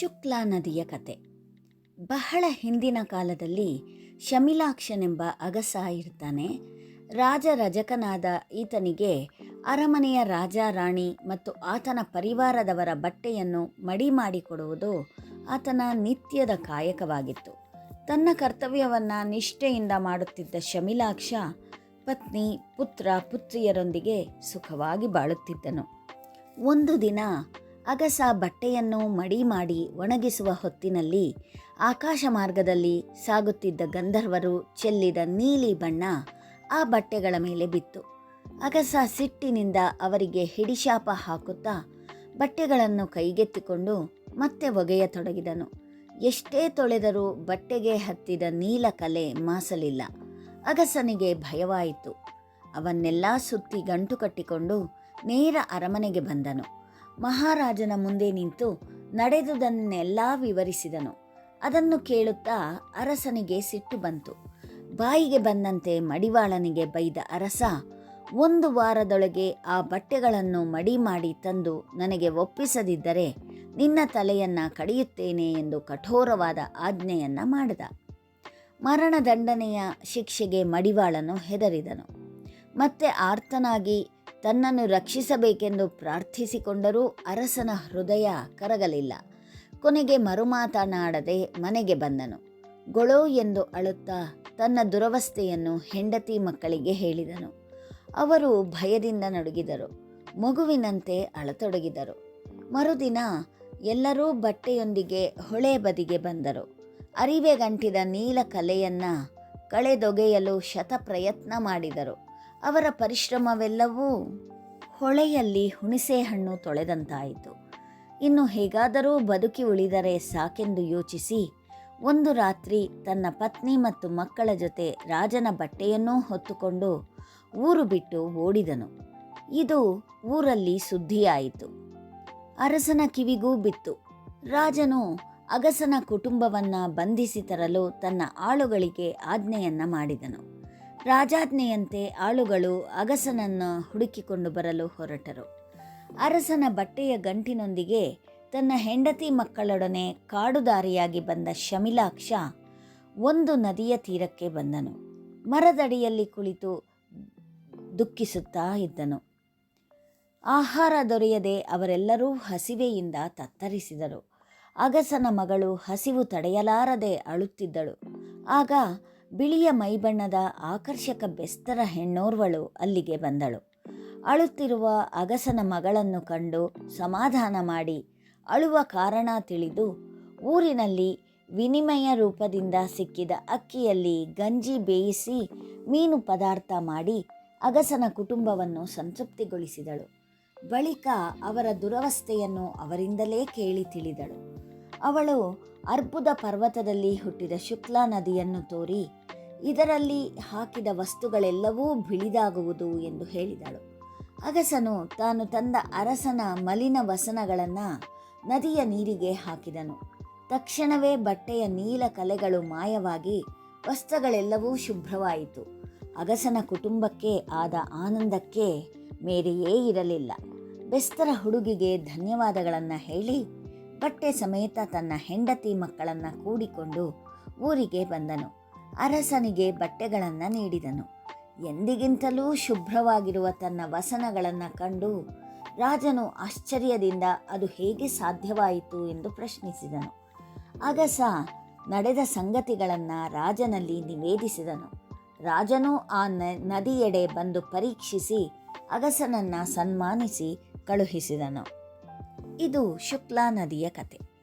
ಶುಕ್ಲಾ ನದಿಯ ಕತೆ. ಬಹಳ ಹಿಂದಿನ ಕಾಲದಲ್ಲಿ ಶಮಿಲಾಕ್ಷನೆಂಬ ಅಗಸ ಇರ್ತಾನೆ. ರಾಜ ರಜಕನಾದ ಈತನಿಗೆ ಅರಮನೆಯ ರಾಜ, ರಾಣಿ ಮತ್ತು ಆತನ ಪರಿವಾರದವರ ಬಟ್ಟೆಯನ್ನು ಮಡಿ ಮಾಡಿಕೊಡುವುದು ಆತನ ನಿತ್ಯದ ಕಾಯಕವಾಗಿತ್ತು. ತನ್ನ ಕರ್ತವ್ಯವನ್ನು ನಿಷ್ಠೆಯಿಂದ ಮಾಡುತ್ತಿದ್ದ ಶಮಿಲಾಕ್ಷ ಪತ್ನಿ, ಪುತ್ರ, ಪುತ್ರಿಯರೊಂದಿಗೆ ಸುಖವಾಗಿ ಬಾಳುತ್ತಿದ್ದನು. ಒಂದು ದಿನ ಅಗಸ ಬಟ್ಟೆಯನ್ನು ಮಡಿ ಮಾಡಿ ಒಣಗಿಸುವ ಹೊತ್ತಿನಲ್ಲಿ ಆಕಾಶ ಮಾರ್ಗದಲ್ಲಿ ಸಾಗುತ್ತಿದ್ದ ಗಂಧರ್ವರು ಚೆಲ್ಲಿದ ನೀಲಿ ಬಣ್ಣ ಆ ಬಟ್ಟೆಗಳ ಮೇಲೆ ಬಿತ್ತು. ಅಗಸ ಸಿಟ್ಟಿನಿಂದ ಅವರಿಗೆ ಹಿಡಿಶಾಪ ಹಾಕುತ್ತಾ ಬಟ್ಟೆಗಳನ್ನು ಕೈಗೆತ್ತಿಕೊಂಡು ಮತ್ತೆ ಒಗೆಯತೊಡಗಿದನು. ಎಷ್ಟೇ ತೊಳೆದರೂ ಬಟ್ಟೆಗೆ ಹತ್ತಿದ ನೀಲ ಕಲೆ ಮಾಸಲಿಲ್ಲ. ಅಗಸನಿಗೆ ಭಯವಾಯಿತು. ಅವನ್ನೆಲ್ಲ ಸುತ್ತಿ ಗಂಟು ಕಟ್ಟಿಕೊಂಡು ನೇರ ಅರಮನೆಗೆ ಬಂದನು. ಮಹಾರಾಜನ ಮುಂದೆ ನಿಂತು ನಡೆದುದನ್ನೆಲ್ಲ ವಿವರಿಸಿದನು. ಅದನ್ನು ಕೇಳುತ್ತಾ ಅರಸನಿಗೆ ಸಿಟ್ಟು ಬಂತು. ಬಾಯಿಗೆ ಬಂದಂತೆ ಮಡಿವಾಳನಿಗೆ ಬೈದ ಅರಸ, ಒಂದು ವಾರದೊಳಗೆ ಆ ಬಟ್ಟೆಗಳನ್ನು ಮಡಿ ಮಾಡಿ ತಂದು ನನಗೆ ಒಪ್ಪಿಸದಿದ್ದರೆ ನಿನ್ನ ತಲೆಯನ್ನ ಕಡಿಯುತ್ತೇನೆ ಎಂದು ಕಠೋರವಾದ ಆಜ್ಞೆಯನ್ನ ಮಾಡಿದ. ಮರಣದಂಡನೆಯ ಶಿಕ್ಷೆಗೆ ಮಡಿವಾಳನು ಹೆದರಿದನು. ಮತ್ತೆ ಆರ್ತನಾಗಿ ತನ್ನನ್ನು ರಕ್ಷಿಸಬೇಕೆಂದು ಪ್ರಾರ್ಥಿಸಿಕೊಂಡರೂ ಅರಸನ ಹೃದಯ ಕರಗಲಿಲ್ಲ. ಕೊನೆಗೆ ಮರುಮಾತನಾಡದೆ ಮನೆಗೆ ಬಂದನು. ಗೊಳೋ ಎಂದು ಅಳುತ್ತಾ ತನ್ನ ದುರವಸ್ಥೆಯನ್ನು ಹೆಂಡತಿ ಮಕ್ಕಳಿಗೆ ಹೇಳಿದನು. ಅವರು ಭಯದಿಂದ ನಡುಗಿದರು. ಮಗುವಿನಂತೆ ಅಳತೊಡಗಿದರು. ಮರುದಿನ ಎಲ್ಲರೂ ಬಟ್ಟೆಯೊಂದಿಗೆ ಹೊಳೆ ಬದಿಗೆ ಬಂದರು. ಅರಿವೆಗಂಟಿದ ನೀಲ ಕಲೆಯನ್ನು ಕಳೆದೊಗೆಯಲು ಶತ ಪ್ರಯತ್ನ ಮಾಡಿದರು. ಅವರ ಪರಿಶ್ರಮವೆಲ್ಲವೂ ಹೊಳೆಯಲ್ಲಿ ಹುಣಸೆ ಹಣ್ಣು ತೊಳೆದಂತಾಯಿತು. ಇನ್ನು ಹೇಗಾದರೂ ಬದುಕಿ ಉಳಿದರೆ ಸಾಕೆಂದು ಯೋಚಿಸಿ ಒಂದು ರಾತ್ರಿ ತನ್ನ ಪತ್ನಿ ಮತ್ತು ಮಕ್ಕಳ ಜೊತೆ ರಾಜನ ಬಟ್ಟೆಯನ್ನೂ ಹೊತ್ತುಕೊಂಡು ಊರು ಬಿಟ್ಟು ಓಡಿದನು. ಇದು ಊರಲ್ಲಿ ಸುದ್ದಿಯಾಯಿತು. ಅರಸನ ಕಿವಿಗೂ ಬಿತ್ತು. ರಾಜನು ಅಗಸನ ಕುಟುಂಬವನ್ನ ಬಂಧಿಸಿ ತರಲು ತನ್ನ ಆಳುಗಳಿಗೆ ಆಜ್ಞೆಯನ್ನ ಮಾಡಿದನು. ರಾಜಾಜ್ಞೆಯಂತೆ ಆಳುಗಳು ಅಗಸನನ್ನು ಹುಡುಕಿಕೊಂಡು ಬರಲು ಹೊರಟರು. ಅರಸನ ಬಟ್ಟೆಯ ಗಂಟಿನೊಂದಿಗೆ ತನ್ನ ಹೆಂಡತಿ ಮಕ್ಕಳೊಡನೆ ಕಾಡುದಾರಿಯಾಗಿ ಬಂದ ಶಮಿಲಾಕ್ಷ ಒಂದು ನದಿಯ ತೀರಕ್ಕೆ ಬಂದನು. ಮರದಡಿಯಲ್ಲಿ ಕುಳಿತು ದುಃಖಿಸುತ್ತಾ ಇದ್ದನು. ಆಹಾರ ದೊರೆಯದೆ ಅವರೆಲ್ಲರೂ ಹಸಿವೆಯಿಂದ ತತ್ತರಿಸಿದರು. ಅಗಸನ ಮಗಳು ಹಸಿವು ತಡೆಯಲಾರದೆ ಅಳುತ್ತಿದ್ದಳು. ಆಗ ಬಿಳಿಯ ಮೈಬಣ್ಣದ ಆಕರ್ಷಕ ಬೆಸ್ತರ ಹೆಣ್ಣೋರ್ವಳು ಅಲ್ಲಿಗೆ ಬಂದಳು. ಅಳುತ್ತಿರುವ ಅಗಸನ ಮಗಳನ್ನು ಕಂಡು ಸಮಾಧಾನ ಮಾಡಿ ಅಳುವ ಕಾರಣ ತಿಳಿದು ಊರಿನಲ್ಲಿ ವಿನಿಮಯ ರೂಪದಿಂದ ಸಿಕ್ಕಿದ ಅಕ್ಕಿಯಲ್ಲಿ ಗಂಜಿ ಬೇಯಿಸಿ ಮೀನು ಪದಾರ್ಥ ಮಾಡಿ ಅಗಸನ ಕುಟುಂಬವನ್ನು ಸಂತೃಪ್ತಿಗೊಳಿಸಿದಳು. ಬಳಿಕ ಅವರ ದುರವಸ್ಥೆಯನ್ನು ಅವರಿಂದಲೇ ಕೇಳಿ ತಿಳಿದಳು. ಅವಳು ಅರ್ಬುದ ಪರ್ವತದಲ್ಲಿ ಹುಟ್ಟಿದ ಶುಕ್ಲಾ ನದಿಯನ್ನು ತೋರಿ ಇದರಲ್ಲಿ ಹಾಕಿದ ವಸ್ತುಗಳೆಲ್ಲವೂ ಬಿಳಿದಾಗುವುದು ಎಂದು ಹೇಳಿದಳು. ಅಗಸನು ತಾನು ತಂದ ಅರಸನ ಮಲಿನ ವಸನಗಳನ್ನು ನದಿಯ ನೀರಿಗೆ ಹಾಕಿದನು. ತಕ್ಷಣವೇ ಬಟ್ಟೆಯ ನೀಲ ಕಲೆಗಳು ಮಾಯವಾಗಿ ವಸ್ತ್ರಗಳೆಲ್ಲವೂ ಶುಭ್ರವಾಯಿತು. ಅಗಸನ ಕುಟುಂಬಕ್ಕೆ ಆದ ಆನಂದಕ್ಕೆ ಮೇರೆಯೇ ಇರಲಿಲ್ಲ. ಬೆಸ್ತರ ಹುಡುಗಿಗೆ ಧನ್ಯವಾದಗಳನ್ನು ಹೇಳಿ ಬಟ್ಟೆ ಸಮೇತ ತನ್ನ ಹೆಂಡತಿ ಮಕ್ಕಳನ್ನು ಕೂಡಿಕೊಂಡು ಊರಿಗೆ ಬಂದನು. ಅರಸನಿಗೆ ಬಟ್ಟೆಗಳನ್ನು ನೀಡಿದನು. ಎಂದಿಗಿಂತಲೂ ಶುಭ್ರವಾಗಿರುವ ತನ್ನ ವಸನಗಳನ್ನು ಕಂಡು ರಾಜನು ಆಶ್ಚರ್ಯದಿಂದ ಅದು ಹೇಗೆ ಸಾಧ್ಯವಾಯಿತು ಎಂದು ಪ್ರಶ್ನಿಸಿದನು. ಅಗಸ ನಡೆದ ಸಂಗತಿಗಳನ್ನು ರಾಜನಲ್ಲಿ ನಿವೇದಿಸಿದನು. ರಾಜನು ಆ ನದಿಯೆಡೆ ಬಂದು ಪರೀಕ್ಷಿಸಿ ಅಗಸನನ್ನು ಸನ್ಮಾನಿಸಿ ಕಳುಹಿಸಿದನು. ಇದು ಶುಕ್ಲಾ ನದಿಯ ಕತೆ.